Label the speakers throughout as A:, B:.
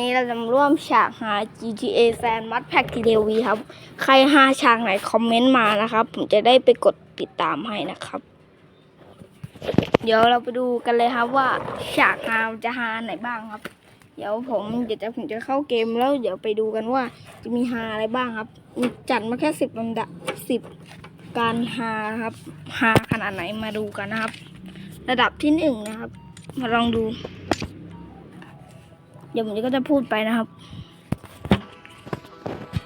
A: นี้เราจะมาร่วมฉากหา GTA San m a d Pack t v ครับ ใครหาฉากไหนคอมเมนต์มานะครับ ผมจะได้ไปกดติดตามให้นะครับ เดี๋ยวเราไปดูกันเลยครับว่าฉากหาจะหาไหนบ้างครับ เดี๋ยวผมเดี๋ยวจะผมจะเข้าเกมแล้วเดี๋ยวไปดูกันว่าจะมีหาอะไรบ้างครับ มีจัดมาแค่สิบลำดับสิบการหาครับหาขนาดไหนมาดูกันนะครับ ระดับที่หนึ่งนะครับ มาลองดู เดี๋ยวผมก็จะพูดไปนะครับ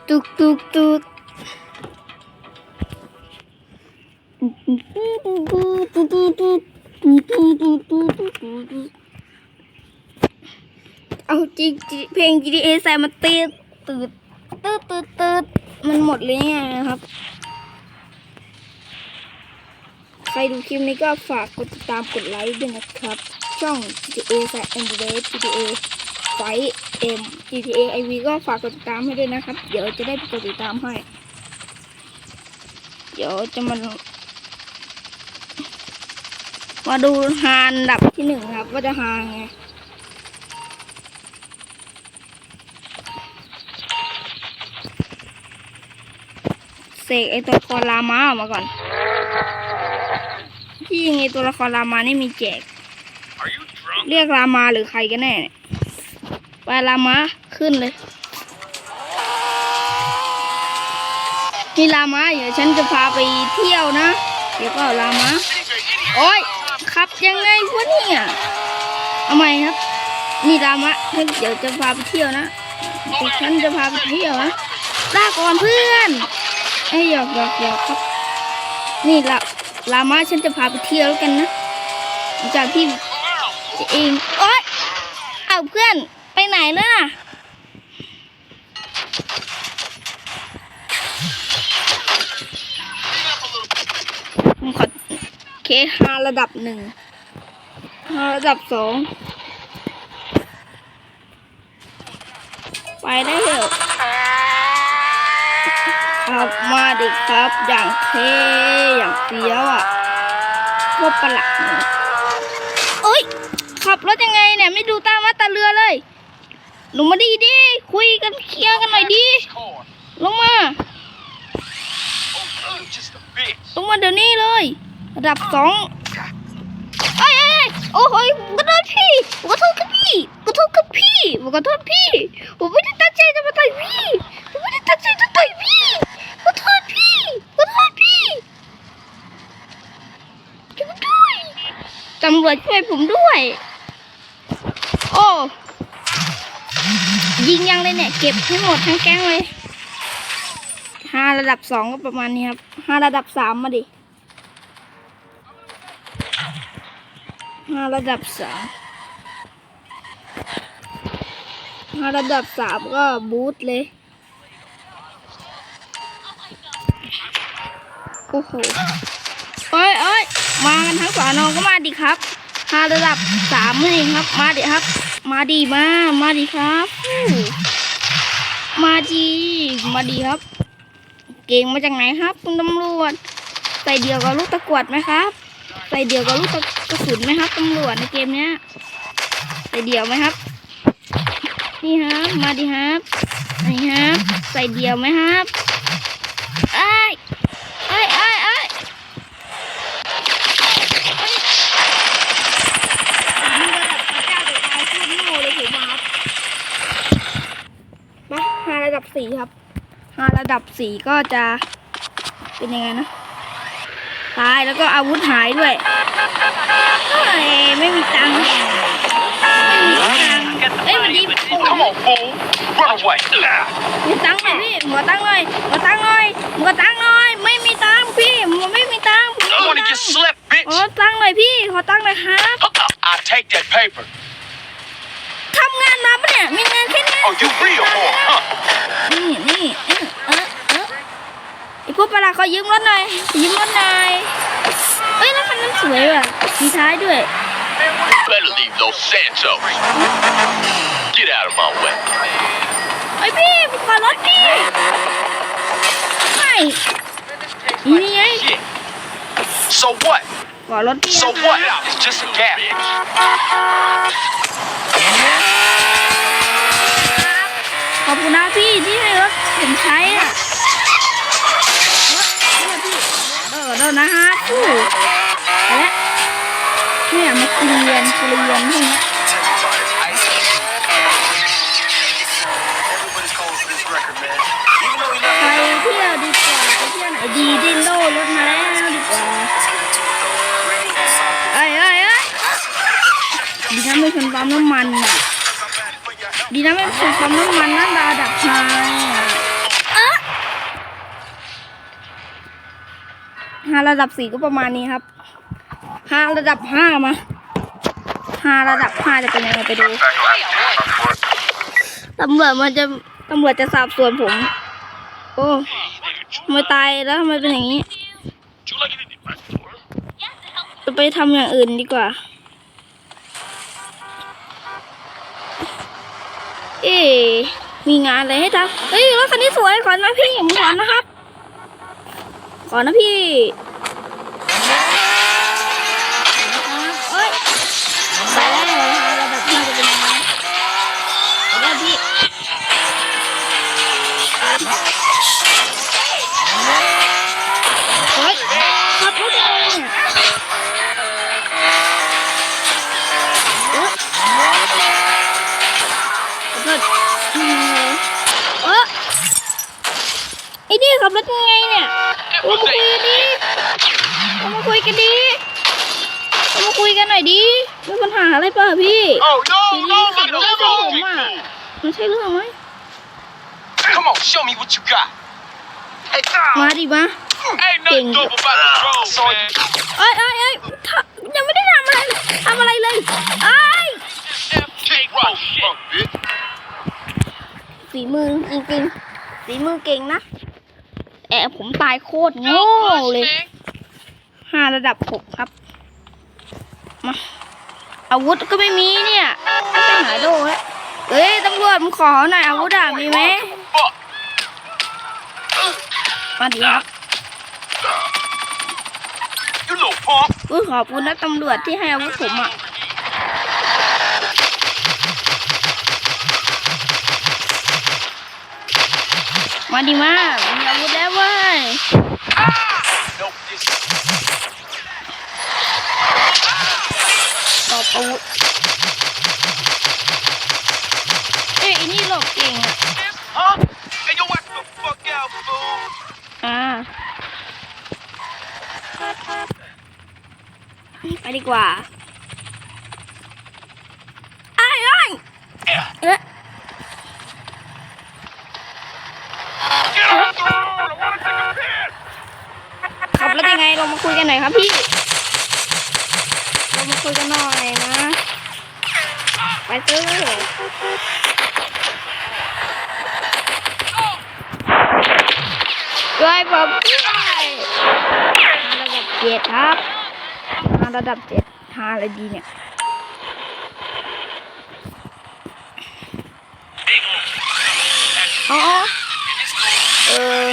A: ตุกตุกตุกเอาจริงเพลง GTA ใส่มาตีดตืดตืดตืดตืดมันหมดเลยไงนะครับ ใครดูคลิปนี้ก็ฝากกดติดตามกดไลค์ด้วยนะครับ ช่อง GTA ใส่ a n d r o i d GTA ไฟเอ็ม GTA IV ก็ฝากกดติดตามให้ด้วยนะครับ เดี๋ยวจะได้ไปกดติดตามให้ เดี๋ยวจะมา มาดูฮานดับที่หนึ่งครับ ว่าจะฮาไงเสกไอตัวละครลามาออกมาก่อน ที่ยิงไอตัวละครลามานี่มีแจก เรียกรามาหรือใครกันแน่เนี่ย ปรามาขึ้นเลยนี่รามาเดี๋ยวฉันจะพาไปเที่ยวนะ เดี๋ยวก็เอามาโอ้ยขับยังไงวะเนี่ยเอาใหม่ครับ นี่รามะเดี๋ยวจะพาไปเที่ยวนะฉันจะพาไปเที่ยวนะลาก่อนเพื่อนไอ้หยอกหยอกหยอกครับ นี่ละรามะฉันจะพาไปเที่ยวแล้วกันนะจากที่จะเองโอ๊ยเอาเพื่อน ไปไหนแล้วน่ะผมขอเคฮาระดับหนึ่งฮาระดับสองไปได้เถอะครับมาดิครับ อย่างเท่อย่างเฟี้ยวอะพวกประหลาดเนี่ยเอ้ย ขับรถยังไงเนี่ย ไม่ดูตามาตาเรือเลย ลงมาดีดิ คุยกันเคลียร์กันหน่อยดิ ลงมา ลงมาเดี๋ยวนี้เลย ระดับสองเอ้ยเอ้ยโอ้โหยขอโทษพี่ขอโทษครับพี่ขอโทษครับพี่ขอโทษพี่ ผมไม่ได้ตั้งใจจะมาต่อยพี่ ผมไม่ได้ตั้งใจจะต่อยพี่ขอโทษพี่ขอโทษพี่ช่วยด้วยตำรวจช่วยผมด้วย โอ้ ยิงยังเลยเนี่ย เก็บให้งหมดทั้งแก๊งเลยห้าระดับสองก็ประมาณนี้ครับห้าระดับสามมาดิห้าระดับสามห้าระดับสามก็บูทเลย โอ้โหเอ้ยเอ้ยมากันทั้งสอนอก็มาดิครับห้าระดับสามนี่ครับ มาดิครับ มาดีมา มาดีครับอู้มาดีมาดีครับ เก่งมาจากไหนครับคุณตำรวจ ใส่เดียวกับลูกตะกรวดไหมครับ ใส่เดียวกับลูกตะกระสุนไหมครับตำรวจในเกมเนี้ย ใส่เดียวไหมครับ นี่ครับ มาดิครับนี่ครับ ใส่เดียวไหมครับไอ้ยไอ้ยเอ้ยเอ้ยนี่ระดับพระเจ้าเด็กชายพูดโง่เลยผมมาครับมาหาระ ดับสี่ครับหาระดับสี่ก็จะเป็นยังไงนะตายแล้วก็อาวุธหายด้วยเฮ้ยไม่มีตังค์ไม่มีตังค์เอ้ยวันนี้
B: Come on, fool. Run away. Ah.
A: มีตังค์หน่อยพี่หมอตังค์หน่อยหมอตังค์หน่อยหมอตังค์หน่อย ไม่มีตังค์พี่หมอไม่มีตังค์ผมไม่
B: I
A: มี
B: want to
A: ตัง
B: get
A: ค์
B: slept,
A: ขอ
B: bitch.
A: ตังค์หน่อยพี่ขอตังค์หน่อยครับ
B: I'll take that paper.
A: ทำงานมาปะเนี่ยมีเงินแค่ นี้
B: Oh, you real whore, huh?
A: นี่นี่เออเออเออไอพวกประหลาดขอยืมรถหน่อยยืมรถหน่อยเอ้ยแล้วคันนั้นสวยว่ะมีท้ายด้วย
B: Better leave those Santos. Get out of my way.
A: ไอยพี่ผมขอรถพี่ไม่นี่ไง
B: Shit. So what?
A: ขอรถพี่
B: So
A: นะ
B: what?
A: ครับ
B: It's just a gap.
A: อบคุณนะพี่ที่ให้รถผมใช้อะรถพี่เออเดี๋ยวนะฮะฟู่ไปแล้วเนี่ยมาเกลียนเกลียนพวกเนี้ย
C: Everybody's calling for this record, man. Even though he
A: ไป
C: never
A: เที่ยวดีกว่าไปเที่ยวไหนดีดินโดรถมาแล้วดีกว่าเอ้ยเอ้ยเอ้ยดีนะไม่ชนปั๊มน้ำมันอะ ดีนะไม่ชนปั๊มน้ำมันนั่นระดับไฮอะเอ๊ะฮาระดับสี่ก็ประมาณนี้ครับฮาระดับห้ามาฮาระดับห้าจะเป็นยังไงไปดูตำรวจมันจะตำรวจจะสอบสวนผม โอ้ทำไมตายแล้วทำไมเป็นอย่างนี้ จะไปทำอย่างอื่นดีกว่า เอ๊ะมีงานอะไรให้ทำเฮ้ยรถคันนี้สวยขอนะพี่ผมขอนะครับขอนะพี่ ไรเปล่าพี่
B: Oh, no,
A: ที
B: no,
A: นี้ขับ
B: no,
A: รถ
B: no,
A: ไม่ใช่ผม
B: no.
A: อะมันใช่เรื่องไหม
C: Come on, show me what you got. Hey,
A: มาดิมา
B: Ain't nothing dope about the drone, man.
A: เอ้ยเอ้ยเอ้ยถ้ายังไม่ได้ทำอะไรเลยทำอะไรเลยเอ้ย
B: Take rock shit.
A: ฝีมือจริงๆฝีมือเก่งนะ แอบผมตายโคตรโง่
B: Don't push,
A: เลย
B: man.
A: ห้าระดับหกครับ มา อาวุธก็ไม่มีเนี่ยไปหาโดแล้วเอ้ยตำรวจมึงขอหน่อยอาวุธอะมีไหมมาดีครับอุ้ยขอบคุณนะตำรวจที่ให้อาวุธผมอะมาดีมากมีอาวุธแล้วเว้ย
C: Nope, this
A: ตอบอาวุธเอ้ยไอันนี้หลบเก่งอะ
C: huh? Hey, yo, watch the fuck out, fool.
A: อ่าไปดีกว่าไอ้ไอ้ยเอ๊ะ
B: Get off the road. I want to take a piss.
A: ขับรถยังไงลงมาคุยกันหน่อยครับพี่ลงมาคุยกันหน่อยนะ ไปเจอด้วยผมด้วย ระดับเจ็ดครับมาระดับเจ็ดหาอะไรดีเนี่ยอ๋อเออ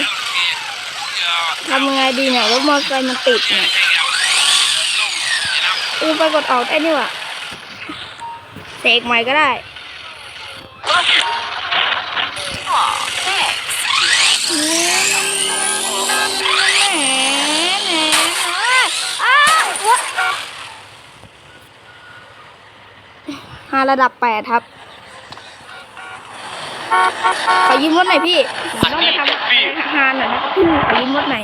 A: ทำยังไงดีเนี่ยรถมอเตอร์ไซค์มันติดเนี่ยออไปกดออกได้นี่หว่าเสกใหม่ก็ได้ หาระดับแปดครับขอยืมรถหน่อยพี่ผมต้องไปทำงานหน่อยนะพี่ขอยืมรถหน่อย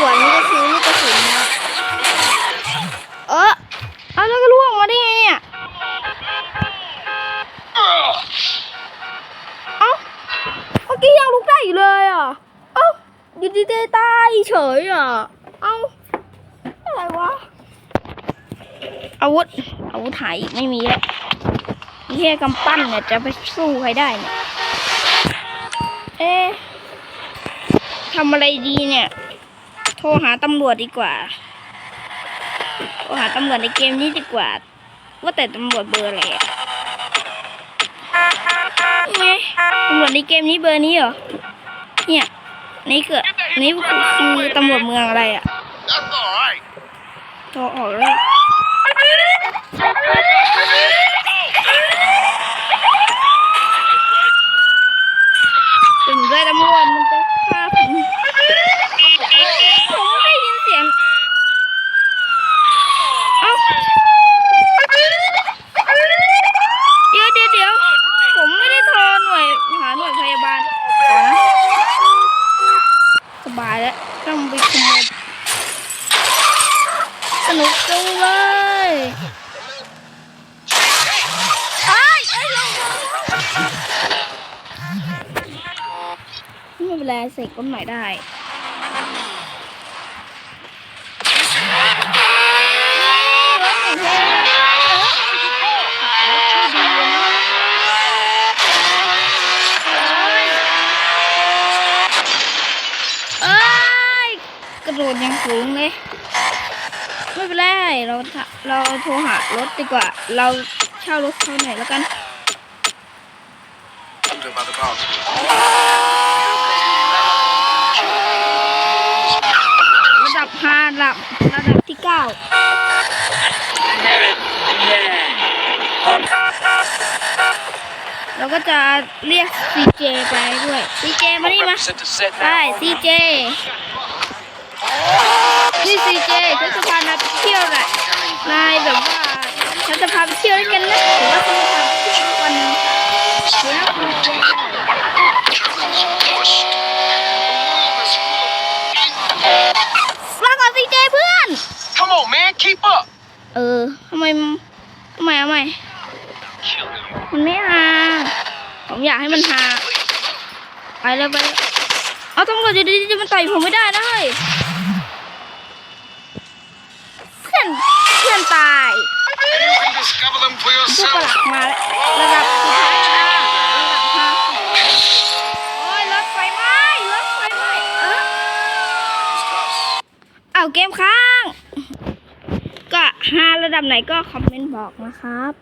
A: ลูกตะกรวดนี่ก็คือลูกกระสุนนะเออเอาแล้วก็ล่วงมาได้ไงเนี่ยเอ้าเมื่อกี้ยังลุกได้อยู่เลยอะเอ้าอยู่ดีๆตายเฉยอะเอ้าอะไรวะอาวุธอาวุธหายอีกไม่มีแล้วแค่กำปั้นเนี่ยจะไปสู้ใครได้เนี่ยเอ๊ะทำอะไรดีเนี่ย โทรหาตำรวจดีกว่าโทรหาตำรวจในเกมนี้ดีกว่า ว่าแต่ตำรวจเบอร์อะไรอะไงตำรวจในเกมนี้เบอร์นี้เหรอ เนี่ย นี่คือนี่คือคือตำรวจเมืองอะไรอะ
B: That's all right.
A: โทรออกเลยถึงด้วยตำรวจมันจะฆ่าผมผมไม่ได้ยินเสียง เอ้า เดี๋ยวเดี๋ยวเดี๋ยวผมไม่ได้โทรหน่วยหาหน่วยพยาบาลก่อนนะ สบายแล้วต้องไปขโมยสนุกจังเลยไอ้ยเอ้ยลงไม่ เป็นไรเสกก้นใหม่ได้รถของเฮ้ยกระโดดยังสูงเลยไม่เป็นไรเราเราโทรหารถดีกว่า เราเช่ารถเขาหน่อยแล้วกัน
B: Wonder about the
A: box. เราก็จะเรียกซีเจไปด้วยซีเจมานี่มา
C: Represent the set
A: ได้
C: now.
A: ซีเจนี่ซีเจฉันจะพานายไปเที่ยวแหละนายแบบว่าฉันจะพาไปเที่ยวด้วยกันนะหรือว่าฉันจะพาไปเที่ยวทุกวันเดี๋ยวคุณจะ
B: Push.
A: ลาก่อนซีเจเพื่อน
C: Come on, man, keep up.
A: เออทำไมทำไมทำไม มันไม่ฮาผมอยากให้มันฮาไปเลยไปเอาตำรวจอยู่ดีๆจะมาต่อยผมไม่ได้นะเฮ้ยเพื่อนเพื่อนตายบูประหลักมาแล้วระดับสุดท้ายแล้วระดับห้าโอ้ยรถไฟไหม้รถไฟไหม้เออเอาเกมค้าง ก็ฮาระดับไหนก็คอมเมนต์บอกนะครับ